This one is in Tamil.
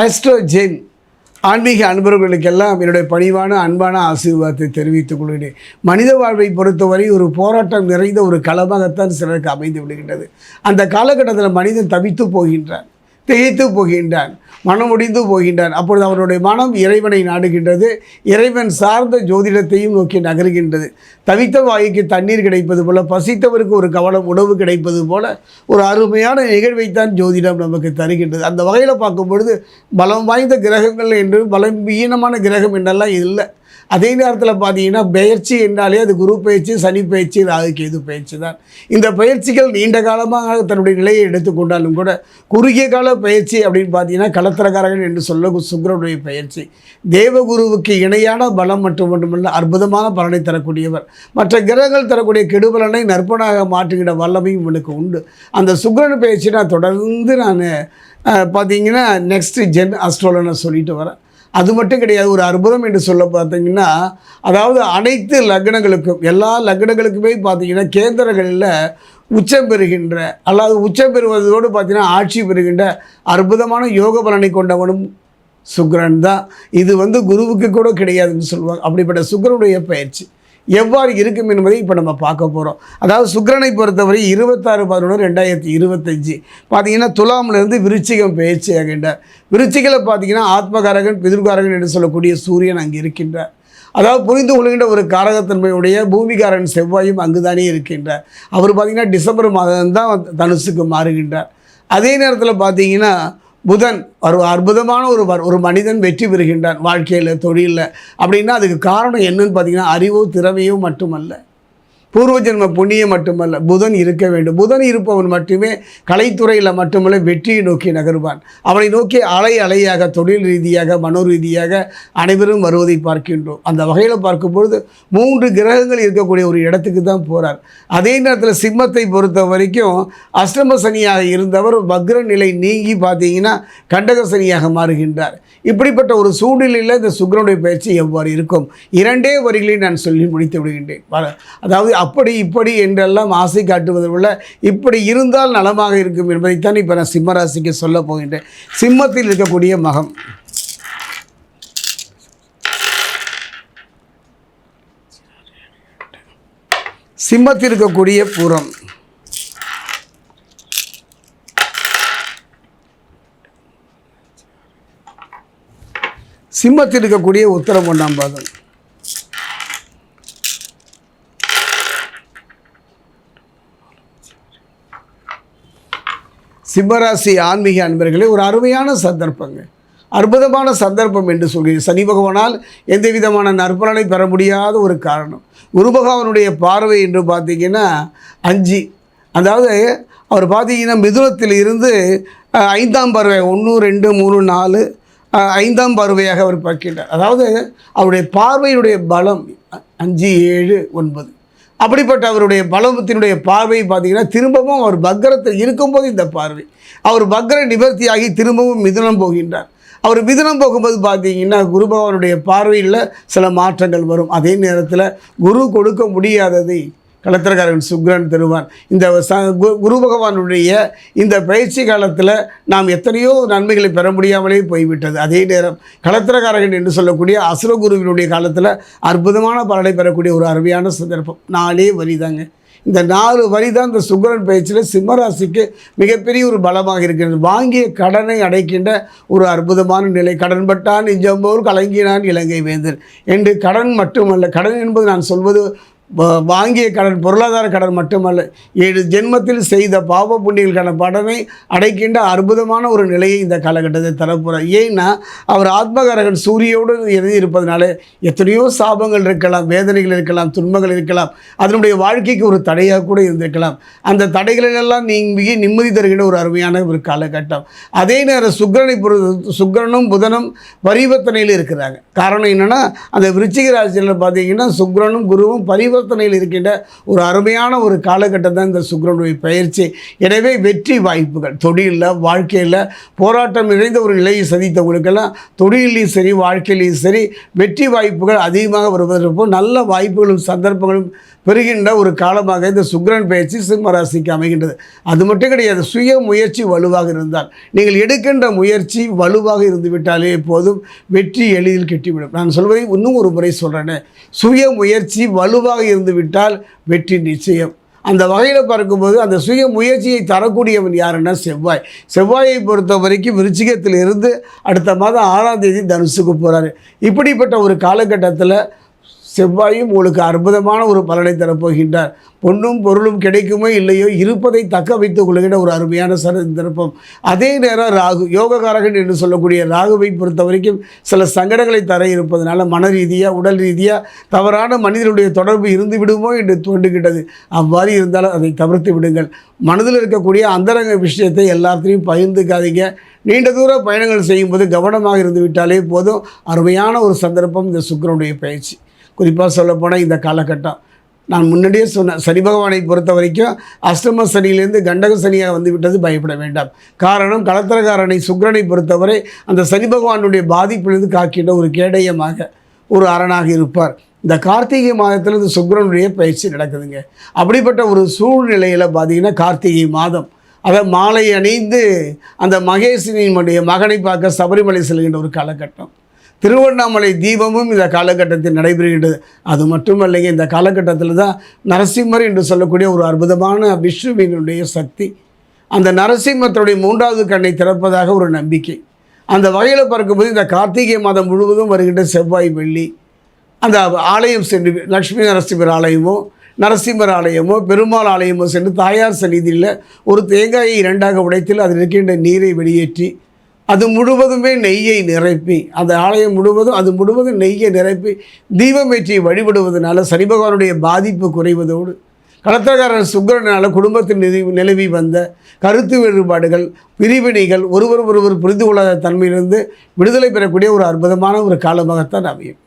ஆஸ்ட்ரோஜென் ஆன்மீக அன்பர்களுக்கெல்லாம் என்னுடைய பணிவான அன்பான ஆசீர்வாதத்தை தெரிவித்துக் கொள்கிறேன். மனித வாழ்வை பொறுத்தவரை ஒரு போராட்டம் நிறைந்த ஒரு களமாகத்தான் சிலருக்கு அமைந்து விடுகின்றது. அந்த காலகட்டத்தில் மனிதன் தவித்து போகின்றான். திகைத்து போகின்றான் மனம் முடிந்து போகின்றான். அப்பொழுது அவருடைய மனம் இறைவனை நாடுகின்றது இறைவன் சார்ந்த ஜோதிடத்தையும் நோக்கி நகர்கின்றது. தவித்த வாய்க்கு தண்ணீர் கிடைப்பது போல பசித்தவருக்கு ஒரு கவலம் உணவு கிடைப்பது போல ஒரு அருமையான நிகழ்வைத்தான் ஜோதிடம் நமக்கு தருகின்றது. அந்த வகையில் பார்க்கும் பொழுது பலம் வாய்ந்த கிரகங்கள் என்று பலம் ஈனமான கிரகம் என்றெல்லாம் இல்லை. அதே நேரத்தில் பார்த்தீங்கன்னா பெயர்ச்சி என்றாலே அது குரு பயிற்சி சனி பயிற்சி ராகு கேது பயிற்சி தான். இந்த பயிற்சிகள் நீண்ட காலமாக தன்னுடைய நிலையை எடுத்துக்கொண்டாலும் கூட குறுகிய கால பயிற்சி அப்படின்னு பார்த்தீங்கன்னா கலத்திரக்காரகன் என்று சொல்ல சுக்கரனுடைய பயிற்சி தேவகுருவுக்கு இணையான பலம் மற்றும் மட்டுமல்ல அற்புதமான பலனை தரக்கூடியவர். மற்ற கிரகங்கள் தரக்கூடிய கெடுபலனை நற்பனாக மாற்றுகிற வல்லமையும் இவனுக்கு உண்டு. அந்த சுக்கரன் பயிற்சி நான் தொடர்ந்து நான் பார்த்தீங்கன்னா நெக்ஸ்ட் ஜென் அஸ்ட்ரோலனை சொல்லிட்டு வரேன். அது மட்டும் கிடையாது ஒரு அற்புதம் என்று சொல்ல பார்த்தீங்கன்னா அதாவது அனைத்து லக்னங்களுக்கும் எல்லா லக்னங்களுக்குமே பார்த்தீங்கன்னா கேந்திரங்களில் உச்சம் பெறுகின்ற அல்லாது உச்சம் பெறுவதோடு பார்த்தீங்கன்னா ஆட்சி பெறுகின்ற அற்புதமான யோக பலனை கொண்டவனும் சுக்ரன் தான். இது வந்து குருவுக்கு கூட கிடையாதுன்னு சொல்லுவாங்க. அப்படிப்பட்ட சுக்கிரனுடைய பயிற்சி. எவ்வாறு இருக்கும் என்பதை இப்போ நம்ம பார்க்க போகிறோம் அதாவது சுக்கிரனை பொறுத்தவரை இருபத்தாறு பதினொன்று ரெண்டாயிரத்தி இருபத்தஞ்சி. பார்த்தீங்கன்னா துலாம்லேருந்து விருச்சிகம் பயிற்சி ஆகின்றார் விருச்சிகளை பார்த்தீங்கன்னா ஆத்மகாரகன் பிதிர்காரகன் என்று சொல்லக்கூடிய சூரியன் அங்கே இருக்கின்றார். அதாவது புரிந்து கொள்கின்ற ஒரு காரகத்தன்மையுடைய பூமிகாரன் செவ்வாயும் அங்குதானே இருக்கின்றார். அவர் பார்த்திங்கன்னா டிசம்பர் மாதம் தான் தனுசுக்கு மாறுகின்றார். அதே நேரத்தில் பார்த்தீங்கன்னா புதன் ஒரு அற்புதமான ஒரு ஒரு மனிதன் வெற்றி பெறுகின்றான் வாழ்க்கையில் தொழிலில். அப்படின்னா அதுக்கு காரணம் என்னன்னு பார்த்தீங்கன்னா அறிவோ திறமையோ மட்டுமல்ல. பூர்வ ஜென்ம புண்ணியம் மட்டுமல்ல புதன் இருக்க வேண்டும். புதன் இருப்பவன் மட்டுமே கலைத்துறையில் மட்டுமல்ல வெற்றியை நோக்கி நகருவான். அவனை நோக்கி அலை அலையாக தொழில் ரீதியாக மனோ ரீதியாக அனைவரும் வருவதை பார்க்கின்றோம். அந்த வகையில் பார்க்கும்பொழுது மூன்று கிரகங்கள் இருக்கக்கூடிய ஒரு இடத்துக்கு தான் போகிறார் அதே நேரத்தில் சிம்மத்தை பொறுத்த வரைக்கும் அஷ்டம சனியாக இருந்தவர் வக்ர நிலை நீங்கி பார்த்தீங்கன்னா கண்டக சனியாக மாறுகின்றார். இப்படிப்பட்ட ஒரு சூழ்நிலையில் இந்த சுக்கிரனுடைய பயிற்சி எவ்வாறு இருக்கும்? இரண்டே வரிகளை நான் சொல்லி முடித்து விடுகின்றேன். அதாவது அப்படி இப்படி என்றெல்லாம் ஆசை காட்டுவதை விட இப்படி இருந்தால் நலமாக இருக்கும் என்பதைத்தான் இப்போ நான் சிம்மராசிக்கு சொல்ல போகின்றேன். சிம்மத்தில் இருக்கக்கூடிய மகம். சிம்மத்தில் இருக்கக்கூடிய புறம் சிம்மத்தில் இருக்கக்கூடிய உத்தரம் ஒன்றாம் பாதம். சிம்மராசி ஆன்மீக அன்பர்களே ஒரு அருமையான சந்தர்ப்பங்க. அற்புதமான சந்தர்ப்பம் என்று சொல்கிறேன் சனி பகவானால் எந்த விதமான நற்பலனை பெற முடியாத ஒரு காரணம். குரு பகவானுடைய பார்வை என்று பார்த்தீங்கன்னா அஞ்சு. அதாவது அவர் பார்த்தீங்கன்னா மிதுனத்தில் இருந்து ஐந்தாம் பருவை ஒன்று ரெண்டு மூணு நாலு ஐந்தாம் பார்வையாக அவர் பார்க்கின்றார். அதாவது அவருடைய பார்வையினுடைய பலம் அஞ்சு ஏழு ஒன்பது. அப்படிப்பட்ட அவருடைய பலவத்தினுடைய பார்வை பார்த்தீங்கன்னா திரும்பவும் அவர் பக்ரத்தில் இருக்கும்போது இந்த பார்வை. அவர் பக்ர நிவர்த்தியாகி திரும்பவும் மிதுனம் போகின்றார். அவர் மிதுனம் போகும்போது பார்த்தீங்கன்னா குரு பகவானுடைய பார்வையில் சில மாற்றங்கள் வரும். அதே நேரத்தில் குரு கொடுக்க முடியாததை கலத்திரக்காரன் சுக்ரன் தருவான் இந்த ச கு- குரு பகவானுடைய இந்த பயிற்சி காலத்தில் நாம் எத்தனையோ நன்மைகளை பெற முடியாமலே போய்விட்டது. அதே நேரம் கலத்திரக்காரகன் என்று சொல்லக்கூடிய அசுரகுருவினுடைய காலத்தில் அற்புதமான பலனை பெறக்கூடிய ஒரு அருமையான சந்தர்ப்பம். நாலே வரிதாங்க. இந்த நாலு வரி தான் இந்த சுக்ரன் பயிற்சியில் சிம்மராசிக்கு மிகப்பெரிய ஒரு பலமாக இருக்கிறது. வாங்கிய கடனை அடைக்கின்ற ஒரு அற்புதமான நிலை. கடன்பட்டான் நெஞ்சம்போர் கலங்கினான் இலங்கை வேந்தர். என்று கடன் மட்டுமல்ல கடன் என்பது நான் சொல்வது வாங்கிய கடன் பொருளாதார கடன் மட்டுமல்ல ஏழு ஜென்மத்தில் செய்த பாவ புண்ணியங்களுக்கான படனை அடைக்கின்ற அற்புதமான ஒரு நிலையை இந்த காலகட்டத்தில் தரப்போகிறார் ஏன்னா அவர் ஆத்மகாரகன் சூரியோடு எழுதி இருப்பதனால எத்தனையோ சாபங்கள் இருக்கலாம் வேதனைகள் இருக்கலாம் துன்பங்கள் இருக்கலாம் அதனுடைய வாழ்க்கைக்கு ஒரு தடையாக கூட இருந்திருக்கலாம். அந்த தடைகளிலெல்லாம் நீங்கி நிம்மதி தருகின்ற ஒரு அருமையான ஒரு காலகட்டம். அதே நேரம் சுக்கரனை பொறுத்த சுக்கிரனும் புதனும் பரிவர்த்தனையில் இருக்கிறாங்க. காரணம் என்னென்னா அந்த விருச்சிக ராசியில் பார்த்தீங்கன்னா சுக்கரனும் குருவும் பரிவர்த்தனையில் இருக்கின்ற ஒரு அருமையான ஒரு காலகட்டம் தான் இந்த சுக்கிரனுடைய பயிற்சி. எனவே வெற்றி வாய்ப்புகள் தொழிலில் வாழ்க்கையில் போராட்டம் நிறைந்த ஒரு நிலையை சந்தித்தவங்களுக்கெல்லாம் தொழிலையும் சரி வாழ்க்கையிலையும் சரி வெற்றி வாய்ப்புகள் அதிகமாக வருவதற்கு நல்ல வாய்ப்புகளும் சந்தர்ப்பங்களும் பெறுகின்ற ஒரு காலமாக இந்த சுக்கிரன் பயிற்சி சிம்மராசிக்கு அமைகின்றது. அது மட்டும் கிடையாது சுய முயற்சி வலுவாக இருந்தால் நீங்கள் எடுக்கின்ற முயற்சி வலுவாக இருந்து விட்டாலே போதும் வெற்றி எளிதில் கெட்டிவிடும். நான் சொல்வதை இன்னும் ஒரு முறை சொல்கிறேன் சுய முயற்சி வலுவாக இருந்து விட்டால் வெற்றி நிச்சயம். அந்த வகையில் பார்க்கும்போது அந்த சுய முயற்சியை தரக்கூடியவன் யாருன்னா செவ்வாய். செவ்வாயை பொறுத்த வரைக்கும் விருச்சிகத்தில் இருந்து அடுத்த மாதம் ஆறாம் தேதி தனுசுக்கு போகிறாரு இப்படிப்பட்ட ஒரு காலகட்டத்தில் செவ்வாயும் உங்களுக்கு அற்புதமான ஒரு பலனை தரப்போகின்றார். பொண்ணும் பொருளும் கிடைக்குமோ இல்லையோ இருப்பதை தக்க வைத்துக் கொள்கின்ற ஒரு அருமையான சந்தர்ப்பம் அதே நேரம் ராகு யோககாரகன் என்று சொல்லக்கூடிய ராகுவை பொறுத்த வரைக்கும் சில சங்கடங்களை தர இருப்பதனால மன ரீதியாக உடல் ரீதியாக தவறான மனிதனுடைய தொடர்பு இருந்து விடுமோ என்று தோன்றுகின்றது. அவ்வாறு இருந்தாலும் அதை தவிர்த்து விடுங்கள். மனதில் இருக்கக்கூடிய அந்தரங்க விஷயத்தை எல்லாத்தையும் பகிர்ந்துக்காதீங்க. நீண்ட தூர பயணங்கள் செய்யும்போது கவனமாக இருந்து விட்டாலே போதும். அருமையான ஒரு சந்தர்ப்பம் இந்த சுக்கிரனுடைய பயிற்சி. குறிப்பாக சொல்லப்போனால் இந்த காலகட்டம். நான் முன்னாடியே சொன்னேன் சனி பகவானை பொறுத்த வரைக்கும் அஷ்டம சனியிலேருந்து கண்டக சனியாக வந்து விட்டது பயப்பட வேண்டாம். காரணம் கலத்திரகாரனை சுக்கிரனை பொறுத்தவரை அந்த சனி பகவானுடைய பாதிப்பிலிருந்து காக்கின்ற ஒரு கேடயமாக ஒரு அரணாக இருப்பார். இந்த கார்த்திகை மாதத்தில் இந்த சுக்கிரனுடைய பயிற்சி நடக்குதுங்க. அப்படிப்பட்ட ஒரு சூழ்நிலையில் பார்த்தீங்கன்னா கார்த்திகை மாதம். அதை மாலை அணிந்து அந்த மகேசினியினுடைய மகனை பார்க்க சபரிமலை செல்கின்ற ஒரு காலகட்டம். திருவண்ணாமலை தீபமும் இந்த காலகட்டத்தில் நடைபெறுகின்றது. அது மட்டுமல்லைங்க இந்த காலகட்டத்தில் தான் நரசிம்மர் என்று சொல்லக்கூடிய ஒரு அற்புதமான விஷ்ணுவினுடைய சக்தி. அந்த நரசிம்மத்துடைய மூன்றாவது கண்ணை திறப்பதாக ஒரு நம்பிக்கை. அந்த வகையில் பார்க்கும்போது இந்த கார்த்திகை மாதம் முழுவதும் வருகின்ற செவ்வாய் வெள்ளி அந்த ஆலயம் சென்று லக்ஷ்மி நரசிம்மர் ஆலயமோ நரசிம்மர் ஆலயமோ பெருமாள் ஆலயமோ சென்று தாயார் சந்நிதியில் ஒரு தேங்காயை இரண்டாக உடைத்தில் அதில் இருக்கின்ற நீரை வெளியேற்றி அது முழுவதுமே நெய்யை நிரப்பி அந்த ஆலயம் முழுவதும் அது முழுவதும் நெய்யை நிரப்பி தீபமேற்றி வழிபடுவதனால சனி பகவானுடைய பாதிப்பு குறைவதோடு களத்திரக்காரர் சுக்கரனால் குடும்பத்தில் நிதி நிலவி வந்த கருத்து வேறுபாடுகள் பிரிவினைகள் ஒருவர் ஒருவர் புரிந்து கொள்ளாத தன்மையிலிருந்து விடுதலை பெறக்கூடிய ஒரு அற்புதமான ஒரு காலமாகத்தான் அமையும்.